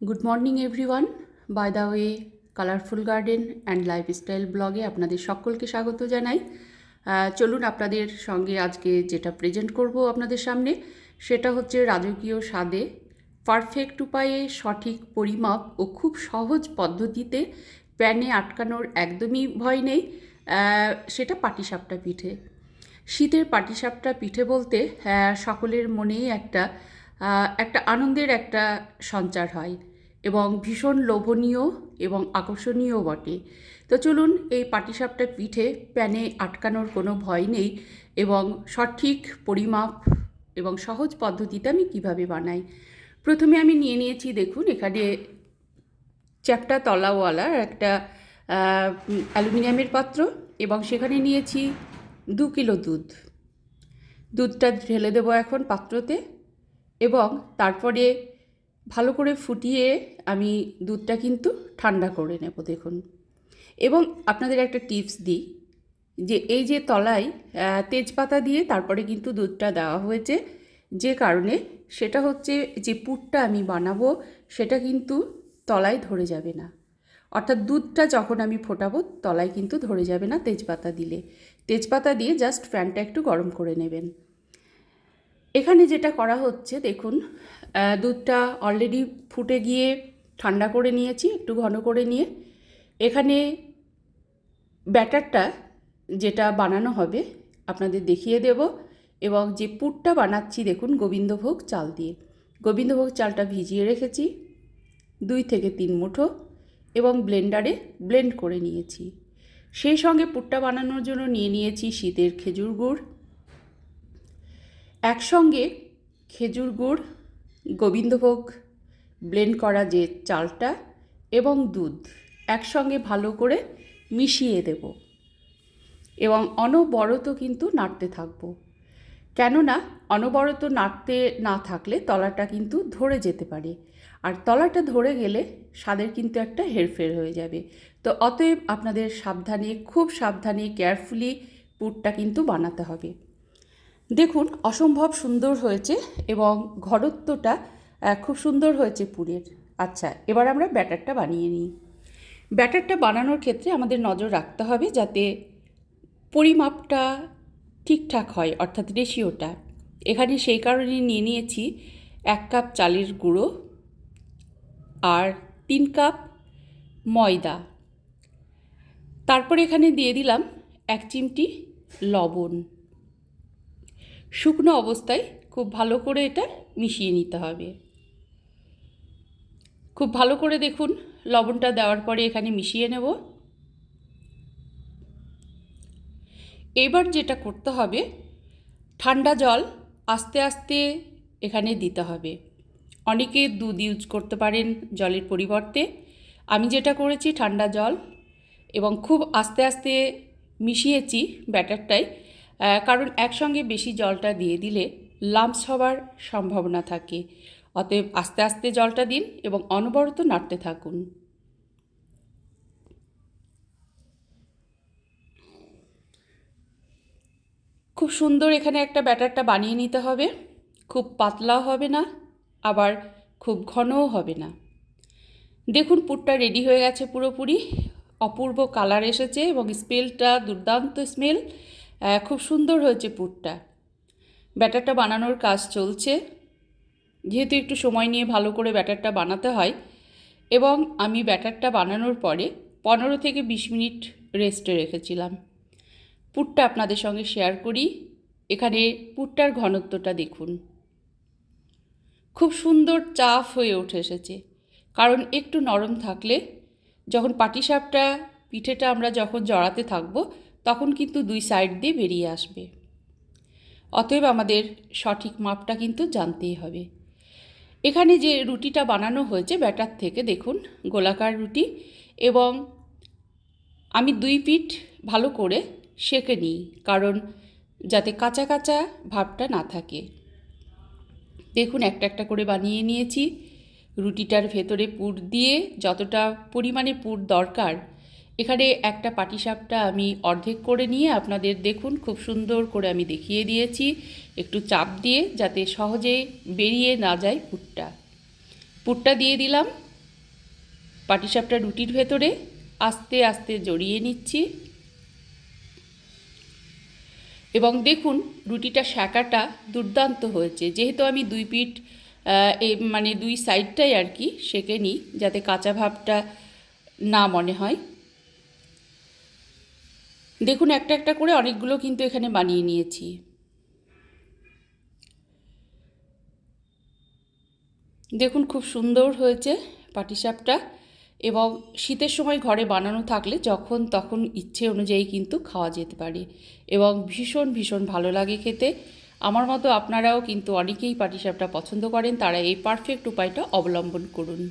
Good morning everyone by the way colourful garden and lifestyle ব্লগে আপনাদের সকলকে স্বাগত জানাই। চলুন আপনাদের সঙ্গে আজকে যেটা প্রেজেন্ট করব আপনাদের সামনে, সেটা হচ্ছে রাজকীয় স্বাদে পারফেক্ট উপায়ে সঠিক পরিমাপ ও খুব সহজ পদ্ধতিতে প্যানে আটকানোর একদমই ভয় নেই। সেটা পাটিসাপটা পিঠে। শীতের পাটিসাপটা পিঠে বলতে সকলের মনেই একটা একটা আনন্দের একটা সঞ্চার হয় এবং ভীষণ লোভনীয় এবং আকর্ষণীয় বটে। তো চলুন এই পাটিসাপটা পিঠে প্যানে আটকানোর কোনো ভয় নেই এবং সঠিক পরিমাপ এবং সহজ পদ্ধতিতে আমি কীভাবে বানাই। প্রথমে আমি নিয়ে নিয়েছি, দেখুন, এখানে চ্যাপটা তলাওয়ালা, একটা অ্যালুমিনিয়ামের পাত্র এবং সেখানে নিয়েছি দু কিলো দুধ। দুধটা ঢেলে দেবো এখন পাত্রতে। এবং তারপরে ভালো করে ফুটিয়ে আমি দুধটা কিন্তু ঠান্ডা করে নেব, দেখুন। এবং আপনাদের একটা টিপস দিই যে এই যে তলায় তেজপাতা দিয়ে তারপরে কিন্তু দুধটা দেওয়া হয়েছে, যে কারণে সেটা হচ্ছে যে পুরটা আমি বানাবো, সেটা কিন্তু তলায় ধরে যাবে না। অর্থাৎ দুধটা যখন আমি ফোটাবো, তলায় কিন্তু ধরে যাবে না তেজপাতা দিলে। তেজপাতা দিয়ে জাস্ট ফ্যানটা একটু গরম করে নেবেন। এখানে যেটা করা হচ্ছে, দেখুন দুধটা অলরেডি ফুটে গিয়ে ঠান্ডা করে নিয়েছি, একটু ঘন করে নিয়ে। এখানে ব্যাটারটা যেটা বানানো হবে, আপনাদের দেখিয়ে দেব। এবং যে পুরটা বানাচ্ছি, দেখুন, গোবিন্দভোগ চাল দিয়ে। গোবিন্দভোগ চালটা ভিজিয়ে রেখেছি, দুই থেকে তিন মুঠো, এবং ব্লেন্ডারে ব্লেন্ড করে নিয়েছি। সেই সঙ্গে পুরটা বানানোর জন্য নিয়ে নিয়েছি শীতের খেজুর গুড় একসঙ্গে খেজুর গুড়, গোবিন্দভোগ ব্লেন্ড করা যে চালটা এবং দুধ একসঙ্গে ভালো করে মিশিয়ে দেব এবং অনবরত কিন্তু নাড়তে থাকব। কেননা অনবরত নাড়তে না থাকলে তলাটা কিন্তু ধরে যেতে পারে। আর তলাটা ধরে গেলে স্বাদের কিন্তু একটা হেরফের হয়ে যাবে। তো অতএব আপনাদের সাবধানে, খুব সাবধানে কেয়ারফুলি পুরটা কিন্তু বানাতে হবে। দেখুন, অসম্ভব সুন্দর হয়েছে এবং ঘরত্বটা খুব সুন্দর হয়েছে পুরের। আচ্ছা এবার আমরা ব্যাটারটা বানিয়ে নিই। ব্যাটারটা বানানোর ক্ষেত্রে আমাদের নজর রাখতে হবে যাতে পরিমাপটা ঠিকঠাক হয়, অর্থাৎ রেশিওটা। এখানে সেই কারণে নিয়ে নিয়েছি এক কাপ চালের গুঁড়ো আর তিন কাপ ময়দা। তারপর এখানে দিয়ে দিলাম এক চিমটি লবণ। শুকনো অবস্থায় খুব ভালো করে এটা মিশিয়ে নিতে হবে। খুব ভালো করে দেখুন লবণটা দেওয়ার পরে এখানে মিশিয়ে নেব। এবার যেটা করতে হবে ঠান্ডা জল আস্তে আস্তে এখানে দিতে হবে। অনেকে দুধ ইউজ করতে পারেন জলের পরিবর্তে। আমি যেটা করেছি ঠান্ডা জল এবং খুব আস্তে আস্তে মিশিয়েছি ব্যাটারটাই আহ, কারণ একসঙ্গে বেশি জলটা দিয়ে দিলে লাম্পস হওয়ার সম্ভাবনা থাকে। অতএব আস্তে আস্তে জলটা দিন এবং অনবরত নাড়তে থাকুন। খুব সুন্দর এখানে একটা ব্যাটারটা বানিয়ে নিতে হবে। খুব পাতলাও হবে না, আবার খুব ঘনও হবে না। দেখুন, পুরটা রেডি হয়ে গেছে পুরোপুরি। অপূর্ব কালার এসেছে এবং স্মেলটা দুর্দান্ত স্মেল খুব সুন্দর হয়েছে পুরটা। ব্যাটারটা বানানোর কাজ চলছে। যেহেতু একটু সময় নিয়ে ভালো করে ব্যাটারটা বানাতে হয় এবং আমি ব্যাটারটা বানানোর পরে পনেরো থেকে বিশ মিনিট রেস্টে রেখেছিলাম। পুরটা আপনাদের সঙ্গে শেয়ার করি। এখানে পুরটার ঘনত্বটা দেখুন। খুব সুন্দর চাফ হয়ে উঠে এসেছে। কারণ একটু নরম থাকলে যখন পাটিসাপটা, পিঠেটা আমরা যখন জড়াতে থাকব তখন কিন্তু দুই সাইড দিয়ে বেরিয়ে আসবে। অতএব আমাদের সঠিক মাপটা কিন্তু জানতেই হবে। এখানে যে রুটিটা বানানো হয়েছে ব্যাটার থেকে দেখুন, গোলাকার রুটি এবং আমি দুই পিঠ ভালো করে সেঁকে নিই কারণ যাতে কাঁচা কাঁচা ভাবটা না থাকে। দেখুন একটা একটা করে বানিয়ে নিয়েছি। রুটিটার ভেতরে পুর দিয়ে যতটা পরিমাণে পুর দরকার এখানে একটা পাটিসাপটা আমি অর্ধেক করে নিয়ে আপনাদের দেখুন, খুব সুন্দর করে আমি দেখিয়ে দিয়েছি। একটু চাপ দিয়ে যাতে সহজে বেরিয়ে না যায় পুটটা। পুটটা দিয়ে দিলাম। পাটিসাপটা রুটির ভেতরে আস্তে আস্তে জড়িয়ে নিচ্ছি। এবং দেখুন, রুটিটা শাঁকাটা দুর্দান্ত হয়েছে। যেহেতু আমি দুই পিঠ মানে দুই সাইডটাই আর কি সেঁকে নিই, যাতে কাঁচা ভাবটা না মনে হয়। দেখুন, একটা একটা করে অনেকগুলো কিন্তু এখানে বানিয়ে নিয়েছি। দেখুন, খুব সুন্দর হয়েছে পাটিসাপটা এবং শীতের সময় ঘরে বানানো থাকলে যখন তখন ইচ্ছে অনুযায়ী কিন্তু খাওয়া যেতে পারে এবং ভীষণ ভীষণ ভালো লাগে খেতে। আমার মতো আপনারাও কিন্তু অনেকেই পাটিসাপটা পছন্দ করেন, তারা এই পারফেক্ট উপায়টা অবলম্বন করুন।